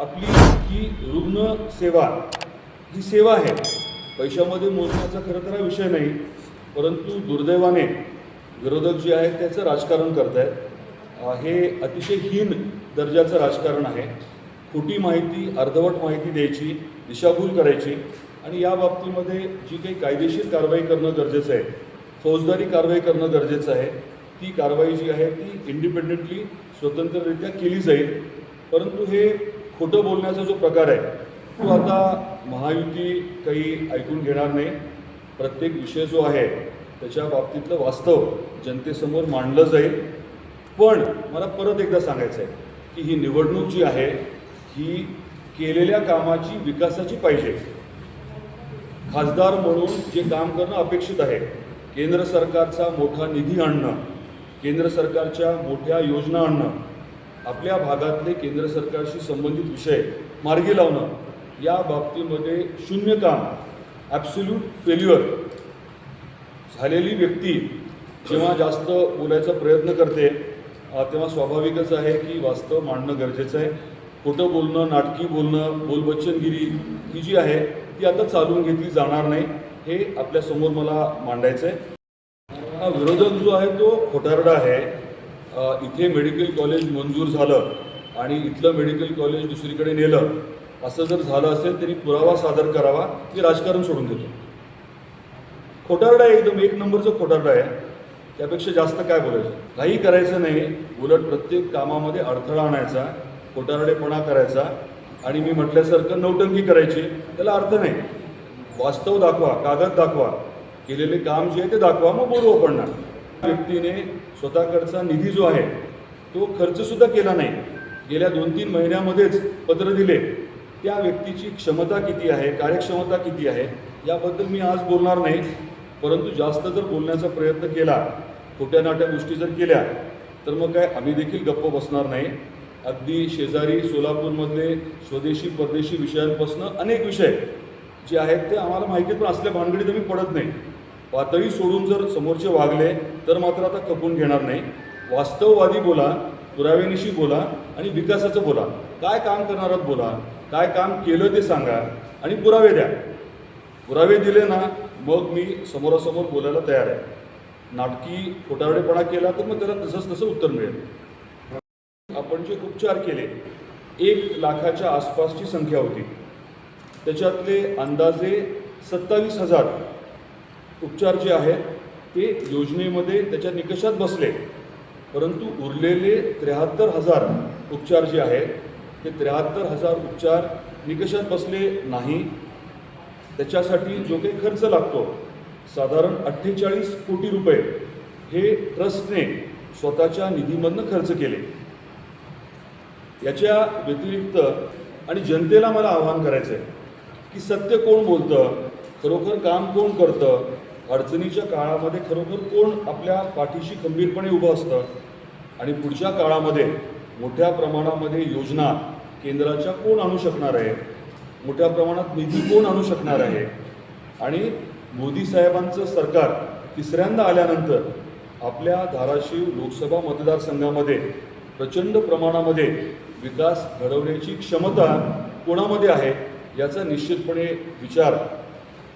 आपली ही रुग्ण सेवा ही सेवा आहे. पैशामध्ये मोजण्याचा खरं तर हा विषय नाही परंतु दुर्दैवाने विरोधक जे आहेत त्याचं राजकारण करत आहेत हे अतिशय हीन दर्जाचं राजकारण आहे. खोटी माहिती अर्धवट माहिती द्यायची दिशाभूल करायची आणि या बाबतीमध्ये जी काही कायदेशीर कारवाई करणं गरजेचं आहे फौजदारी कारवाई करणं गरजेचं आहे ती कारवाई जी आहे ती इंडिपेंडेंटली स्वतंत्ररित्या केली जाईल. परंतु हे खोटं बोलण्याचा जो प्रकार आहे तो आता महायुती काही ऐकून घेणार नाही. प्रत्येक विषय जो आहे त्याच्या बाबतीतलं वास्तव जनतेसमोर मांडलं जाईल. पण मला परत एकदा सांगायचं आहे की ही निवडणूक जी आहे ही केलेल्या कामाची विकासाची पाहिजे. खासदार म्हणून जे काम करणं अपेक्षित आहे केंद्र सरकारचा मोठा निधी आणणं केंद्र सरकारच्या मोठ्या योजना आणणं आपल्या भागातले केंद्र सरकारशी संबंधित विषय मार्गी लावणं या बाबतीमध्ये शून्य काम ॲब्सोल्यूट फेल्युअर झालेली व्यक्ती जेव्हा जास्त बोलायचा प्रयत्न करते तेव्हा स्वाभाविकच आहे की वास्तव मांडणं गरजेचं आहे. खोटं बोलणं नाटकी बोलणं बोलबच्चनगिरी ही जी आहे ती आता चालवून घेतली जाणार नाही हे आपल्यासमोर मला मांडायचं आहे हा विरोधक जो आहे तो खोटारडा आहे. इथे मेडिकल कॉलेज मंजूर झालं आणि इथलं मेडिकल कॉलेज दुसरीकडे नेलं असं जर झालं असेल तरी पुरावा सादर करावा मी राजकारण सोडून देतो. खोटारडा आहे एकदम एक नंबरचं खोटारडा आहे. त्यापेक्षा जास्त काय बोलायचं? काही करायचं नाही उलट प्रत्येक कामामध्ये अडथळा आणायचा खोटारडेपणा करायचा आणि मी म्हटल्यासारखं नौटंकी करायची त्याला अर्थ नाही. वास्तव दाखवा कागद दाखवा केलेले काम जे आहे ते दाखवा मग बोलू आपण ना. व्यक्तीने स्वतःकडचा निधी जो आहे तो खर्चसुद्धा केला नाही. गेल्या दोन तीन महिन्यामध्येच पत्र दिले. त्या व्यक्तीची क्षमता किती आहे कार्यक्षमता किती आहे याबद्दल मी आज बोलणार नाही. परंतु जास्त जर बोलण्याचा प्रयत्न केला खोट्या नाट्या गोष्टी जर केल्या तर मग काय आम्ही देखील गप्प बसणार नाही. अगदी शेजारी सोलापूरमधले स्वदेशी परदेशी विषयांपासून अनेक विषय जे आहेत ते आम्हाला माहिती पण असल्या भानगडीत आम्ही पडत नाही. पातळी सोडून जर समोरचे वागले तर मात्र आता खपून घेणार नाही. वास्तववादी बोला पुराव्यानिशी बोला आणि विकासाचं बोला. काय काम करणार आहात बोला काय काम केलं ते सांगा आणि पुरावे द्या. पुरावे दिले ना मग मी समोरासमोर बोलायला तयार आहे. नाटकी खोटारडेपणा केला तर मग त्याला तसंच तसं उत्तर मिळेल. आपण जे उपचार केले एक लाखाच्या आसपासची संख्या होती. त्याच्यातले अंदाजे सत्तावीस हजार उपचार जे आहेत ते योजनेमध्ये त्याच्या निकषात बसले. परंतु उरलेले त्र्याहत्तर हजार उपचार जे आहेत ते त्र्याहत्तर हजार उपचार निकषात बसले नाही. त्याच्यासाठी जो काही खर्च लागतो साधारण अठ्ठेचाळीस कोटी रुपये हे ट्रस्टने स्वतःच्या निधीमधनं खर्च केले. याच्या व्यतिरिक्त आणि जनतेला मला आवाहन करायचं आहे की सत्य कोण बोलतं खरोखर काम कोण करतं अडचणीच्या काळामध्ये खरोखर कोण आपल्या पाठीशी खंबीरपणे उभं असतं? आणि पुढच्या काळामध्ये मोठ्या प्रमाणामध्ये योजना केंद्राच्या कोण आणू शकणार आहे? मोठ्या प्रमाणात निधी कोण आणू शकणार आहे? आणि मोदी साहेबांचं सरकार तिसऱ्यांदा आल्यानंतर आपल्या धाराशिव लोकसभा मतदारसंघामध्ये प्रचंड प्रमाणामध्ये विकास घडवण्याची क्षमता कोणामध्ये आहे याचा निश्चितपणे विचार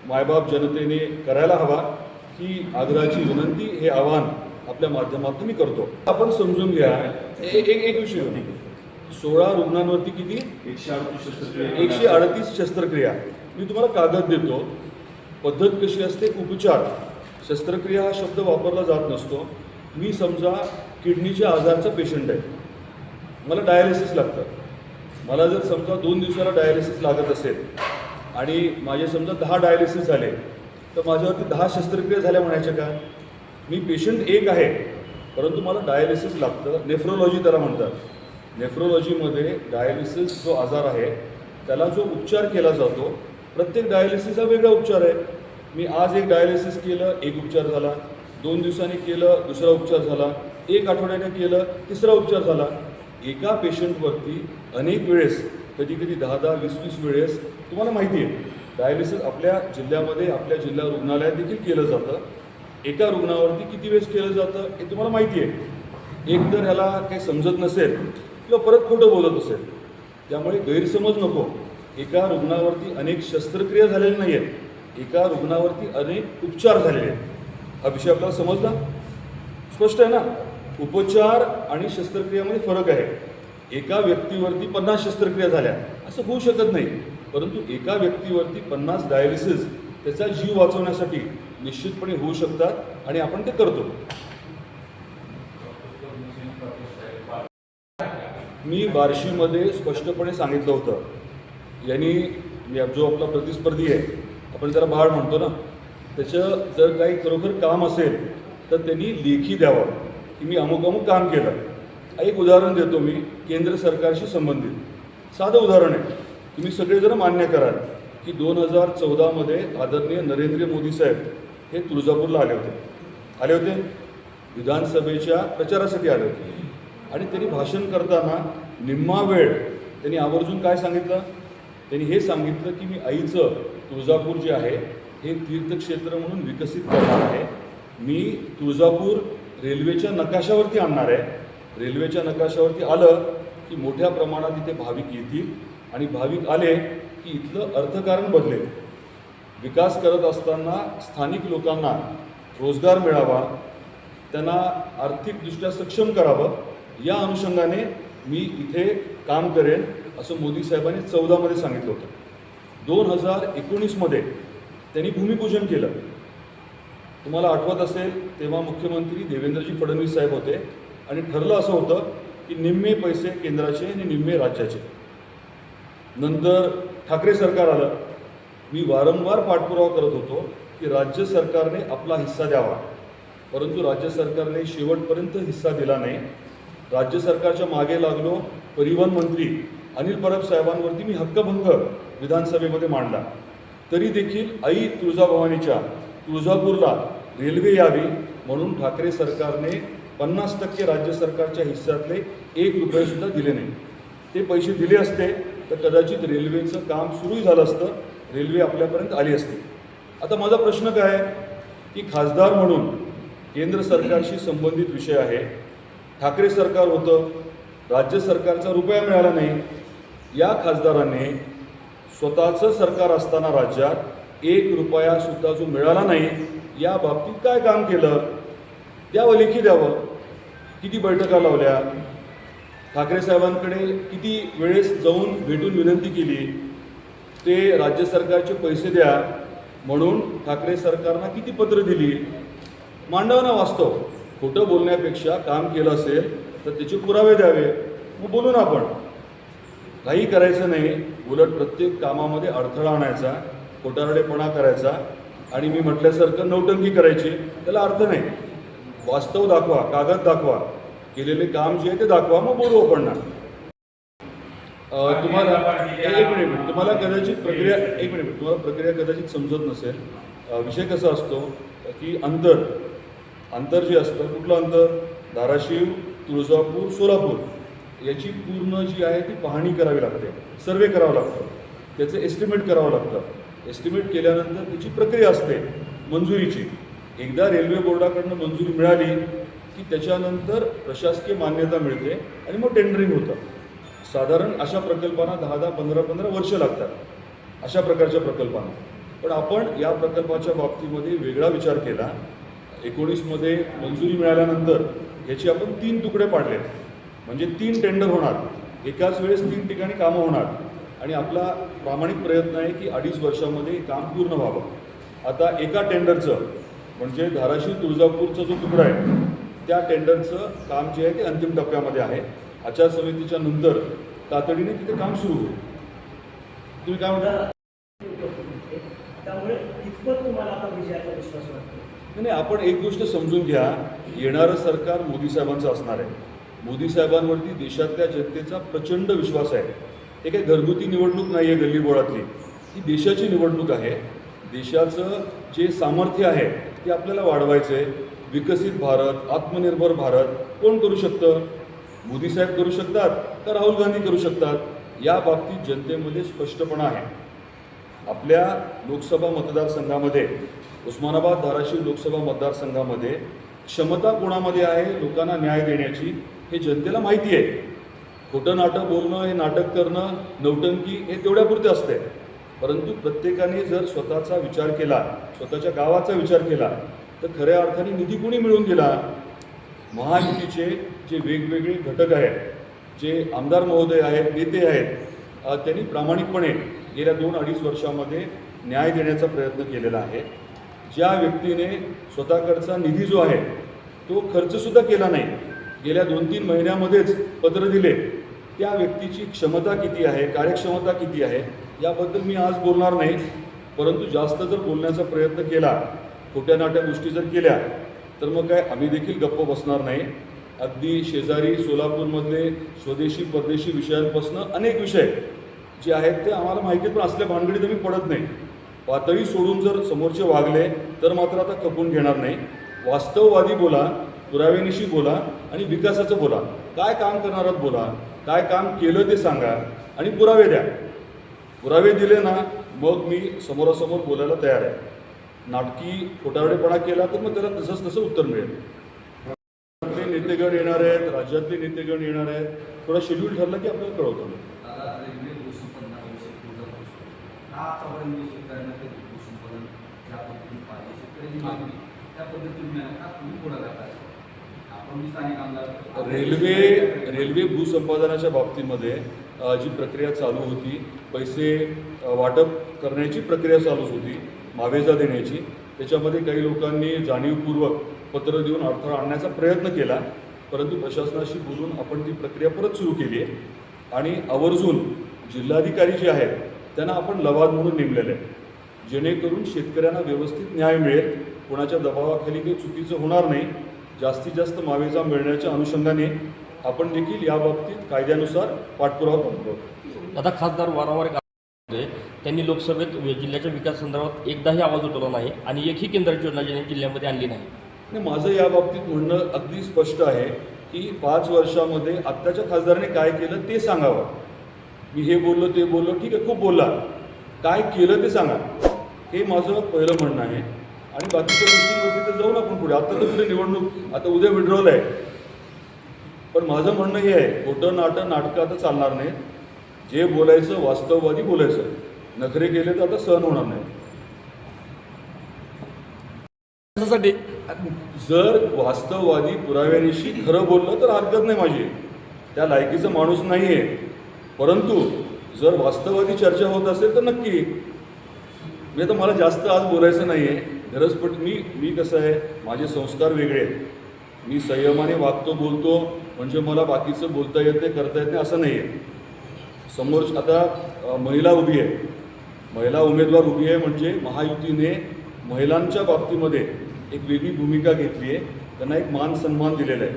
मायबाप जनतेने करायला हवा ही आग्रहाची विनंती हे आव्हान आपल्या माध्यमातून मी करतो. आपण समजून घ्या. एक एक विषय होती. सोळा रुग्णांवरती किती? एकशे अडतीस शस्त्रक्रिया. एकशे अडतीस शस्त्रक्रिया. मी तुम्हाला कागद देतो. पद्धत कशी असते? उपचार. शस्त्रक्रिया हा शब्द वापरला जात नसतो. मी समजा किडनीच्या आजारचा पेशंट आहे. मला डायालिसिस लागतं. मला जर समजा दोन दिवसाला डायालिसिस लागत असेल आणि माझे समजा दहा डायलिसिस झाले तर माझ्यावरती दहा शस्त्रक्रिया झाल्या म्हणायच्या का? मी पेशंट एक आहे परंतु मला डायलिसिस लागतं. नेफ्रोलॉजी त्याला म्हणतात. नेफ्रोलॉजीमध्ये डायलिसिस जो आजार आहे त्याला जो उपचार केला जातो प्रत्येक डायलिसिसचा वेगळा उपचार आहे. मी आज एक डायलिसिस केलं एक उपचार झाला. दोन दिवसांनी केलं दुसरा उपचार झाला. एक आठवड्याने केलं तिसरा उपचार झाला. एका पेशंटवरती अनेक वेळेस कधी कधी दहा दहा वीस वीस वेळेस तुम्हाला माहिती आहे डायलिसिस आपल्या जिल्ह्यामध्ये आपल्या जिल्हा रुग्णालयात देखील केलं जातं. एका रुग्णावरती किती वेळेस केलं जातं हे तुम्हाला माहिती आहे. एक तर ह्याला काही समजत नसेल किंवा परत खोटं बोलत असेल त्यामुळे गैरसमज नको. एका रुग्णावरती अनेक शस्त्रक्रिया झालेल्या नाही आहेत एका रुग्णावरती अनेक उपचार झालेले आहेत. हा विषय आपल्याला समजला? स्पष्ट आहे ना? उपचार आणि शस्त्रक्रियामध्ये फरक आहे. एका व्यक्तीवरती पन्नास शस्त्रक्रिया झाल्या. असं होऊ शकत नाही. परंतु एका व्यक्तीवरती पन्नास डायलिसिस त्याचा जीव वाचवण्यासाठी निश्चितपणे होऊ शकतात आणि आपण ते करतो. मी बार्शीमध्ये स्पष्टपणे सांगितलं होतं. यांनी जो आपला प्रतिस्पर्धी आहे आपण जरा भाड म्हणतो ना त्याचं जर काही खरोखर काम असेल तर त्यांनी लेखी द्यावं की मी अमुक अमुक काम केलं. एक उदाहरण देतो मी केंद्र सरकारशी संबंधित. साधं उदाहरण आहे. तुम्ही सगळेजण मान्य कराल की दोन हजार चौदामध्ये आदरणीय नरेंद्र मोदी साहेब हे तुळजापूरला आले होते. आले होते? विधानसभेच्या प्रचारासाठी आले होते. आणि त्यांनी भाषण करताना निम्मा वेळ त्यांनी आवर्जून काय सांगितलं? त्यांनी हे सांगितलं की मी आईचं तुळजापूर जे आहे हे तीर्थक्षेत्र म्हणून विकसित करणार आहे. मी तुळजापूर रेल्वेच्या नकाशावरती आणणार आहे. रेल्वेच्या नकाशावरती आलं की मोठ्या प्रमाणात इथे भाविक येतील आणि भाविक आले की इथलं अर्थकारण बदलेल. विकास करत असताना स्थानिक लोकांना रोजगार मिळावा त्यांना आर्थिकदृष्ट्या सक्षम करावं या अनुषंगाने मी इथे काम करेन असं मोदी साहेबांनी चौदामध्ये सांगितलं होतं. दोन हजार एकोणीसमध्ये त्यांनी भूमिपूजन केलं. तुम्हाला आठवत असेल तेव्हा मुख्यमंत्री देवेंद्रजी फडणवीस साहेब होते. आणि ठरलं असं होतं की निम्मे पैसे केंद्राचे आणि निम्मे राज्याचे. नंतर ठाकरे सरकार आलं. मी वारंवार पाठपुरावा करत होतो की राज्य सरकारने आपला हिस्सा द्यावा. परंतु राज्य सरकारने शेवटपर्यंत हिस्सा दिला नाही. राज्य सरकारच्या मागे लागलो परिवहन मंत्री अनिल परब साहेबांवरती मी हक्कभंग विधानसभेमध्ये मांडला. तरी देखील आई तुळजाभवानीच्या तुळजापूरला रेल्वे यावी म्हणून ठाकरे सरकारने पन्नास टक्के राज्य सरकारच्या हिस्सातले एक रुपयेसुद्धा दिले नाही. ते पैसे दिले असते तर कदाचित रेल्वेचं काम सुरू झालं असतं रेल्वे आपल्यापर्यंत आली असती. आता माझा प्रश्न काय आहे? की खासदार म्हणून केंद्र सरकारशी संबंधित विषय आहे. ठाकरे सरकार होतं राज्य सरकारचा रुपया मिळाला नाही. या खासदाराने स्वतःचं सरकार असताना राज्यात एक रुपयासुद्धा जो मिळाला नाही या बाबतीत काय काम केलं? द्यावं लेखी द्यावं. किती बैठका लावल्या? ठाकरे साहेबांकडे किती वेळेस जाऊन भेटून विनंती केली? ते राज्य सरकारचे पैसे द्या. म्हणून ठाकरे सरकारनं किती पत्र दिली? मांडव ना वास्तव. खोटं बोलण्यापेक्षा काम केलं असेल तर त्याचे पुरावे द्यावे. मग बोलू ना आपण. काही करायचं नाही. उलट प्रत्येक कामामध्ये अडथळा आणायचा खोटारडेपणा करायचा. आणि मी म्हटल्यासारखं नौटंकी करायची. त्याला अर्थ नाही. वास्तव दाखवा कागद दाखवा. केलेले काम जे आहे ते दाखवा मग बोलू आपण ना. तुम्हाला एक मिनिट तुम्हाला कदाचित प्रक्रिया एक मिनिट तुम्हाला प्रक्रिया कदाचित समजत नसेल. विषय कसा असतो? की अंतर. अंतर जे असतं कुठलं अंतर? धाराशिव तुळजापूर सोलापूर. याची पूर्ण जी आहे ती पाहणी करावी लागते. सर्वे करावा लागतो. त्याचं एस्टिमेट करावं लागतं. एस्टिमेट केल्यानंतर त्याची प्रक्रिया असते मंजुरीची. एकदा रेल्वे बोर्डाकडनं मंजुरी मिळाली की त्याच्यानंतर प्रशासकीय मान्यता मिळते आणि मग टेंडरिंग होतं. साधारण अशा प्रकल्पांना दहा दहा पंधरा पंधरा वर्ष लागतात. अशा प्रकारच्या प्रकल्पांना. पण आपण या प्रकल्पाच्या बाबतीमध्ये वेगळा विचार केला. एकोणीसमध्ये मंजुरी मिळाल्यानंतर याचे आपण तीन तुकडे पाडले म्हणजे तीन टेंडर होणार. एकाच वेळेस तीन ठिकाणी कामं होणार. आणि आपला प्रामाणिक प्रयत्न आहे की अडीच वर्षामध्ये काम पूर्ण व्हावं. आता एका टेंडरचं म्हणजे धाराशिव तुळजापूरचा जो तुकडा आहे त्या टेंडरचं काम जे आहे ते अंतिम टप्प्यामध्ये आहे. आचारसंहितेच्या नंतर तातडीने तिथे काम सुरू होईल. तुम्ही काय म्हणता? त्यामुळे कितपत तुम्हाला आता विजयाचा विश्वास वाटतो. नाही नाही, आपण एक गोष्ट समजून घ्या. येणारं सरकार मोदी साहेबांचं असणार आहे. मोदी साहेबांवरती देशातल्या जनतेचा प्रचंड विश्वास आहे. हे काही घरगुती निवडणूक नाही आहे गल्लीबोळातली. ही देशाची निवडणूक आहे. देशाचं जे सामर्थ्य आहे ते आपल्याला वाढवायचं आहे विकसित भारत आत्मनिर्भर भारत कोण करू शकतं? मोदी साहेब करू शकतात का राहुल गांधी करू शकतात? या बाबतीत जनतेमध्ये स्पष्टपणा आहे. आपल्या लोकसभा मतदारसंघामध्ये उस्मानाबाद धाराशिव लोकसभा मतदारसंघामध्ये क्षमता कोणामध्ये आहे? लोकांना न्याय देण्याची हे जनतेला माहिती आहे. खोटं नाटक बोलणं हे नाटक करणं नौटंकी हे तेवढ्यापुरते असते परंतु प्रत्येकाने जर स्वतःचा विचार केला स्वतःच्या गावाचा विचार केला तर खऱ्या अर्थाने निधी कोणी मिळून दिला? महायुतीचे जे वेगवेगळे घटक आहेत जे आमदार महोदय आहेत नेते आहेत त्यांनी प्रामाणिकपणे गेल्या दोन अडीच वर्षामध्ये न्याय देण्याचा प्रयत्न केलेला आहे. ज्या व्यक्तीने स्वतःकडचा निधी जो आहे तो खर्चसुद्धा केला नाही. गेल्या दोन तीन महिन्यामध्येच पत्र दिले. त्या व्यक्तीची क्षमता किती आहे कार्यक्षमता किती आहे? याबद्दल मी आज बोलणार नाही. परंतु जास्त जर बोलण्याचा प्रयत्न केला खोट्या नाट्या गोष्टी जर केल्या तर मग काय आम्ही देखील गप्प बसणार नाही. अगदी शेजारी सोलापूरमधले स्वदेशी परदेशी विषयांपासून अनेक विषय जे आहेत ते आम्हाला माहिती पण असल्या भानगडीत आम्ही पडत नाही. पातळी सोडून जर समोरचे वागले तर मात्र आता खपून घेणार नाही. वास्तववादी बोला पुराव्यानिशी बोला आणि विकासाचं बोला. काय काम करणार बोला काय काम केलं ते सांगा आणि पुरावे द्या. पुरावे दिले ना मग मी समोरासमोर बोलायला तयार आहे. नाटकी खोटारडेपणा केला तर मग त्याला तसंच तसं उत्तर मिळेल. राज्यातले नेतेगण येणार आहेत राज्यातले नेतेगण येणार आहेत. थोडा शेड्यूल ठरला की आपल्याला कळवतो रेल्वे रेल्वे भूसंपादनाच्या बाबतीमध्ये जी प्रक्रिया चालू होती पैसे वाटप करण्याची प्रक्रिया चालूच होती मावेजा देण्याची. त्याच्यामध्ये काही लोकांनी जाणीवपूर्वक पत्र देऊन अडथळा आणण्याचा प्रयत्न केला परंतु प्रशासनाशी बोलून आपण ती प्रक्रिया परत सुरू केली आहे आणि आवर्जून जिल्हाधिकारी जे आहेत त्यांना आपण लवाद म्हणून नेमलेलं आहे. जेणेकरून शेतकऱ्यांना व्यवस्थित न्याय मिळेल कोणाच्या दबावाखाली काही चुकीचं होणार नाही जास्तीत जास्त मावेजा मिळण्याच्या अनुषंगाने आपण देखील याबाबतीत कायद्यानुसार पाठपुरावा करतो आता खासदार वारंवार त्यांनी लोकसभेत जिल्ह्याच्या विकासासंदर्भात एकदाही आवाज उठवला नाही आणि एकही केंद्राची योजना ज्यांनी जिल्ह्यामध्ये आणली नाही. माझं याबाबतीत म्हणणं अगदी स्पष्ट आहे की पाच वर्षामध्ये आत्ताच्या खासदाराने काय केलं ते सांगावं. मी हे बोललो ते बोललो ठीक आहे खूप बोलला. काय केलं ते सांगा. हे माझं पहिलं म्हणणं आहे. आणि बाकीच्या गोष्टींवरती तर जाऊन आपण पुढे. आता तर पुढे निवडणूक आता उद्या विड्रॉल आहे. पण माझं म्हणणं हे आहे खोटं नाटं नाटकं आता चालणार नाही जे बोलायचं वास्तववादी बोलायचं. नखरे केले तर आता सहन होणार नाही त्यासाठी जर वास्तववादी पुराव्यानिशी खरं बोललं तर हरकत नाही माझी. त्या लायकीचा माणूस नाही आहे परंतु जर वास्तववादी चर्चा होत असेल तर नक्की. मी आता मला जास्त आज बोलायचं नाही आहे गरजपट मी मी कसं आहे? माझे संस्कार वेगळे आहेत. मी संयमाने वागतो बोलतो म्हणजे मला बाकीचं बोलता येत नाही करता येत नाही असं नाही आहे समोर आता महिला उभी आहे. महिला उमेदवार उभी आहे म्हणजे महायुतीने महिलांच्या बाबतीमध्ये एक वेगळी भूमिका घेतली आहे. त्यांना एक मान सन्मान दिलेला आहे.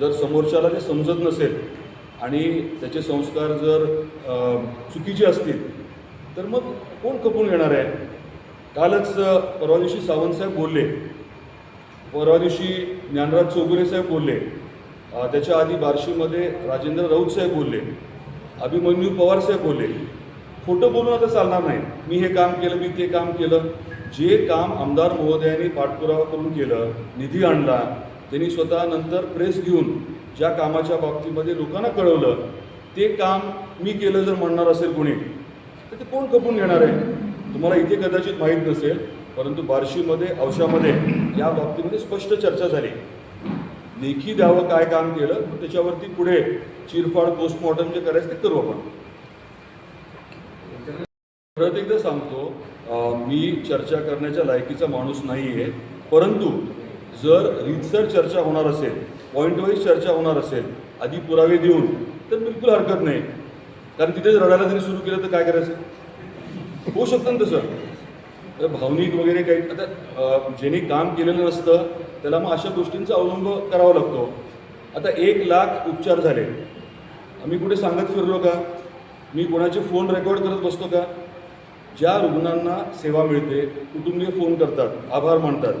जर समोरच्याला ते समजत नसेल आणि त्याचे संस्कार जर चुकीचे असतील तर मग कोण खपून घेणार आहे? कालच परवा दिवशी सावंतसाहेब बोलले. परवा दिवशी ज्ञानराज चौगुले साहेब बोलले. त्याच्या आधी बार्शीमध्ये राजेंद्र राऊत साहेब बोलले. अभिमन्यू पवार साहेब बोलले. खोटं बोलून आता चालणार नाही. मी हे काम केलं मी ते काम केलं. जे काम आमदार महोदयांनी पाठपुरावा करून केलं निधी आणला त्यांनी स्वतः नंतर प्रेस घेऊन ज्या कामाच्या बाबतीमध्ये लोकांना कळवलं ते काम मी केलं जर म्हणणार असेल कोणी तर ते कोण खपून घेणार आहे? तुम्हाला इथे कदाचित माहीत नसेल परंतु बार्शीमध्ये औषामध्ये या बाबतीमध्ये स्पष्ट चर्चा झाली. लेखी द्यावं काय काम केलं त्याच्यावरती पुढे चिरफाड पोस्टमॉर्टम जे करायचं ते करू आपण. परत एकदा सांगतो मी चर्चा करण्याच्या लायकीचा माणूस नाही आहे परंतु जर रीतसर चर्चा होणार असेल पॉईंट वाईज चर्चा होणार असेल आधी पुरावे देऊन तर बिलकुल हरकत नाही. कारण तिथेच रडायला जरी सुरू केलं तर काय करायचं? होऊ शकतं ना तसं? तर भावनिक वगैरे काही आता ज्यांनी काम केलेलं नसतं त्याला मग अशा गोष्टींचा अवलंब करावा लागतो. आता एक लाख उपचार झाले. आम्ही कुठे सांगत फिरलो का? मी कोणाचे फोन रेकॉर्ड करत बसतो का? ज्या रुग्णांना सेवा मिळते कुटुंबीय फोन करतात आभार मानतात.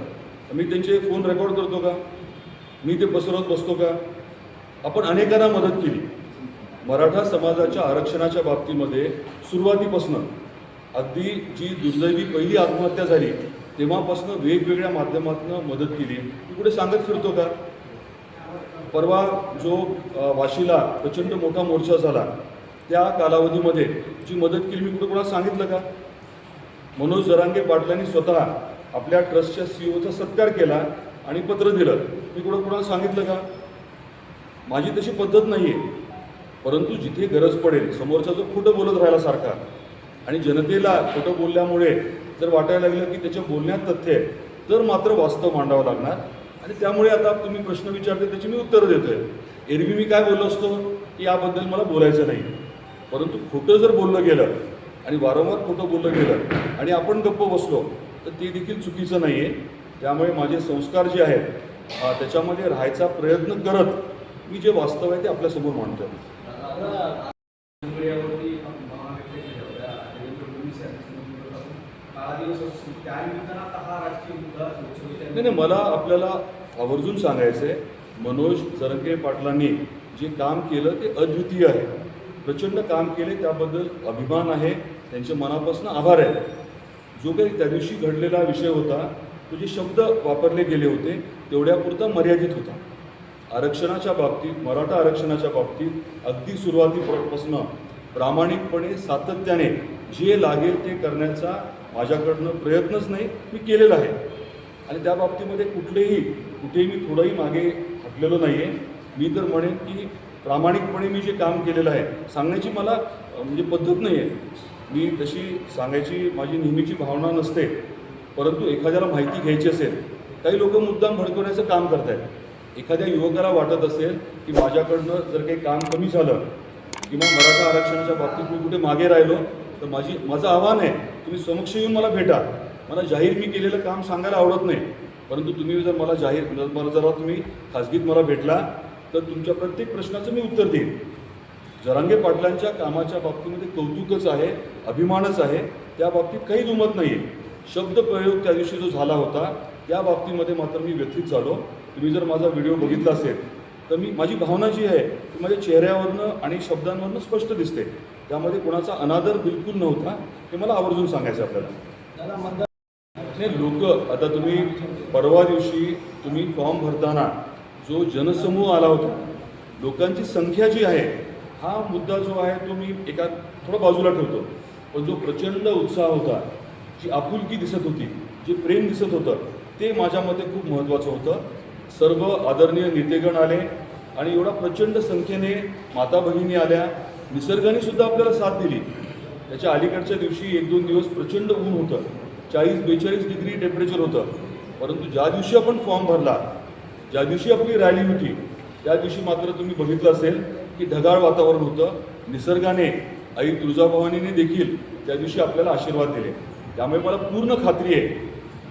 मी त्यांचे फोन रेकॉर्ड करतो का? मी ते पसरवत बसतो का? आपण अनेकांना मदत केली. मराठा समाजाच्या आरक्षणाच्या बाबतीमध्ये सुरुवातीपासून अगदी जी दुर्दैवी पहिली आत्महत्या झाली तेव्हापासून वेगवेगळ्या माध्यमातून मदत केली. मी कुठे सांगत फिरतो का? परवा जो वाशीला प्रचंड मोठा मोर्चा झाला त्या कालावधीमध्ये जी मदत केली मी कुठं कोणाला सांगितलं का? मनोज जरांगे पाटलांनी स्वतः आपल्या ट्रस्टच्या सीईओचा सत्कार केला आणि पत्र दिलं. मी कुठं कोणाला सांगितलं का? माझी तशी पद्धत नाही आहे परंतु जिथे गरज पडेल समोरचा जो खोटं बोलत राहिला सारखा आणि जनतेला खोटं बोलल्यामुळे जर वाटायला लागलं की त्याच्या बोलण्यात तथ्य आहे तर मात्र वास्तव मांडावं लागणार. आणि त्यामुळे आता तुम्ही प्रश्न विचारते त्याची मी उत्तरं देतोय. एरवी मी काय बोललो असतो की याबद्दल मला बोलायचं नाही. परंतु खोटं जर बोललं गेलं आणि वारंवार खोटं बोललं गेलं आणि आपण गप्प बसलो तर ते देखील चुकीचं नाही आहे त्यामुळे माझे संस्कार जे आहेत त्याच्यामध्ये राहायचा प्रयत्न करत मी जे वास्तव आहे ते आपल्यासमोर मांडतो मीडियावरती भावना व्यक्त केल्या होत्या देवेंद्र फडणवीस यांच्या विरोधात काळा दिवस असतो त्यानिमित्तानं आता हा राजकीय मुद्दा लोकसभेच्या नाही नाही मला आपल्याला आवर्जून सांगायचं आहे मनोज सरंगे पाटलांनी जे काम केलं ते अद्वितीय आहे. प्रचंड काम केले त्याबद्दल अभिमान आहे त्यांचे मनापासून आभार आहे. जो काही त्या दिवशी घडलेला विषय होता तो जे शब्द वापरले गेले होते तेवढ्यापुरता मर्यादित होता. आरक्षणाच्या बाबतीत मराठा आरक्षणाच्या बाबतीत अगदी सुरुवातीपासून प्रामाणिकपणे सातत्याने जे लागेल ते करण्याचा माझ्याकडनं प्रयत्नच नाही मी केलेला आहे. आणि त्या बाबतीमध्ये कुठलेही कुठेही मी थोडंही मागे हटलेलो नाही आहे मी तर म्हणेन की प्रामाणिकपणे मी जे काम केलेलं आहे सांगण्याची मला म्हणजे पद्धत नाही आहे मी तशी सांगायची माझी नेहमीची भावना नसते परंतु एखाद्याला माहिती घ्यायची असेल काही लोक मुद्दाम भडकवण्याचं काम करत आहेत एखाद्या युवकाला वाटत असेल की माझ्याकडनं जर काही काम कमी झालं किंवा मराठा आरक्षणाच्या बाबतीत मी कुठे मागे राहिलो तर माझी माझं आव्हान आहे तुम्ही समक्ष येऊन मला भेटा. मला जाहीर मी केलेलं काम सांगायला आवडत नाही. परंतु तुम्ही जर मला जाहीर मला जर तुम्ही खाजगीत मला भेटला तर तुमच्या प्रत्येक प्रश्नाचं मी उत्तर देईन. जरांगे पाटलांच्या कामाच्या बाबतीमध्ये कौतुकच आहे अभिमानच आहे. त्या बाबतीत काही दुमत नाही आहे शब्द प्रयोग त्या दिवशी जो झाला होता त्या बाबतीमध्ये मात्र मी व्यथित झालो. तुम्ही जर माझा व्हिडिओ बघितला असेल तर मी माझी भावना जी आहे ती माझ्या चेहऱ्यावरनं आणि शब्दांवरनं स्पष्ट दिसते. त्यामध्ये कोणाचा अनादर बिलकुल नव्हता हे मला आवर्जून सांगायचं आपल्याला. नाही लोक आता तुम्ही परवा दिवशी तुम्ही फॉर्म भरताना जो जनसमूह आला होता लोकांची संख्या जी आहे हा मुद्दा जो आहे तो मी एका थोडा बाजूला ठेवतो. पण जो प्रचंड उत्साह होता जी आपुलकी दिसत होती जे प्रेम दिसत होतं ते माझ्या मते खूप महत्त्वाचं होतं. सर्व आदरणीय नेतेगण आले आणि एवढा प्रचंड संख्येने माता भगिनी आल्या. निसर्गाने सुद्धा आपल्याला साथ दिली. त्याच्या अलीकडच्या दिवशी एक दोन दिवस प्रचंड ऊन होतं. चाळीस बेचाळीस डिग्री टेम्परेचर होतं. परंतु ज्या दिवशी आपण फॉर्म भरला ज्या दिवशी आपली रॅली होती त्या दिवशी मात्र तुम्ही बघितलं असेल की ढगाळ वातावरण होतं. निसर्गाने आई तुळजाभवानीने देखील त्या दिवशी आपल्याला आशीर्वाद दिले. त्यामुळे मला पूर्ण खात्री आहे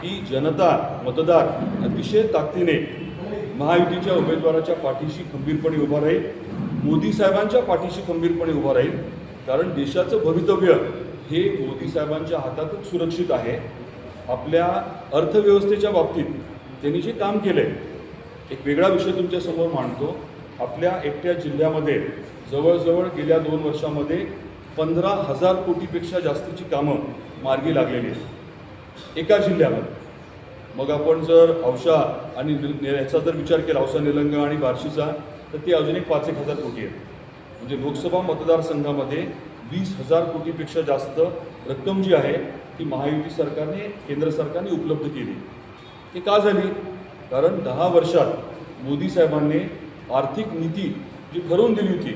की जनता मतदार अतिशय ताकदीने महायुतीच्या उमेदवाराच्या पाठीशी खंबीरपणे उभा राहील. मोदी साहेबांच्या पाठीशी खंबीरपणे उभा राहील. कारण देशाचं भवितव्य हे मोदी साहेबांच्या हातातच सुरक्षित आहे. आपल्या अर्थव्यवस्थेच्या बाबतीत त्यांनी जे काम केलं आहे एक वेगळा विषय तुमच्यासमोर मांडतो. आपल्या एकट्या जिल्ह्यामध्ये जवळजवळ गेल्या दोन वर्षामध्ये पंधरा हजार कोटीपेक्षा जास्तीची कामं मार्गी लागलेली आहेत. एका जिल्ह्यामध्ये मग आपण जर औषा आणि याचा जर विचार केला औसा निलंगा आणि बार्शीचा तर ते अजून एक पाच एक हजार कोटी आहेत. म्हणजे लोकसभा मतदारसंघामध्ये वीस हजार कोटीपेक्षा जास्त रक्कम जी आहे ती महायुती सरकारने केंद्र सरकारने उपलब्ध केली. ते का झाली? कारण दहा वर्षात मोदी साहेबांनी आर्थिक नीती जी ठरवून दिली होती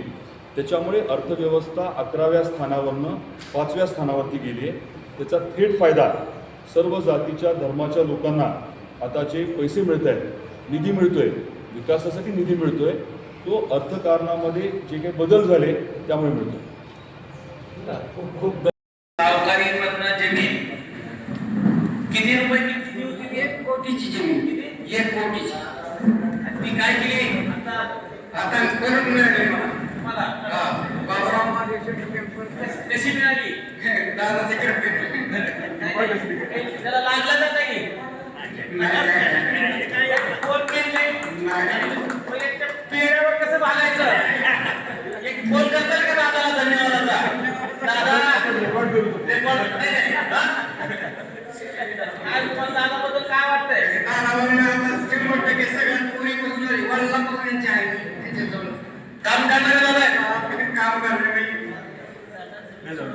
त्याच्यामुळे अर्थव्यवस्था अकराव्या स्थानावरनं पाचव्या स्थानावरती गेली आहे. त्याचा थेट फायदा सर्व जातीच्या धर्माच्या लोकांना आता जे पैसे मिळत आहेत निधी मिळतोय विकासासाठी निधी मिळतोय तो अर्थकारणामध्ये जे काही बदल झाले त्यामुळे मिळतो. जमीन किती रुपये किमतीची होती एक कोटीची जमीन एक कोटीची. आणि ती काय केली? आता परत मिळाली मला. बाबूराव. कशी मिळाली. दादाचे त्याला लागलं काही फोन केले मग एक त्या पेढ्यावर कसं भागायचं एक फोन करताल का दादाला धन्यवादाचा दादा रेकॉर्ड नाही, नाही, हा? काय तुम्हाला दादाबद्दल काय वाटतंय शंभर टक्के सगळ्यात पुरी वडिलांपासून यांची आहे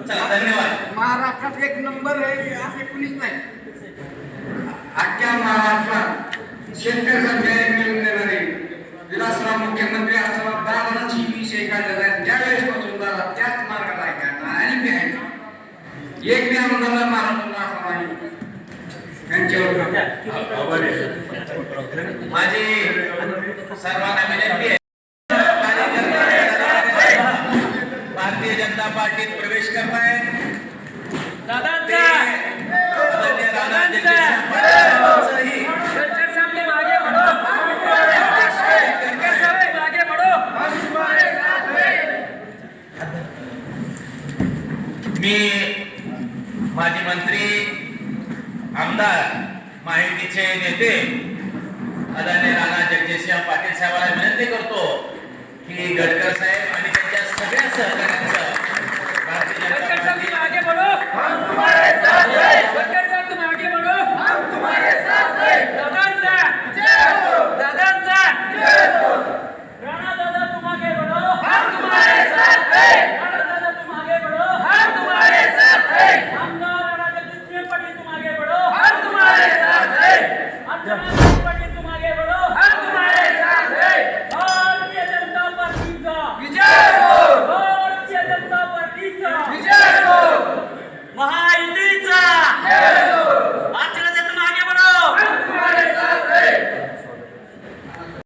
चला धन्यवाद महाराष्ट्रात एक नंबर आहे असे कुणीच नाही अख्ख्या महाराष्ट्रात शेतकऱ्यांना न्याय मिळवून देणारे विलासराव मुख्यमंत्री असताना दादाची विषय काढलेला आहे त्यावेळेस पासून दादा त्याच मार्गाला आहे का आणि मी आहे एक मी आमदारला महाराष्ट्राला असा नाही त्यांच्यावर माझी सर्वांना विनंती आहे.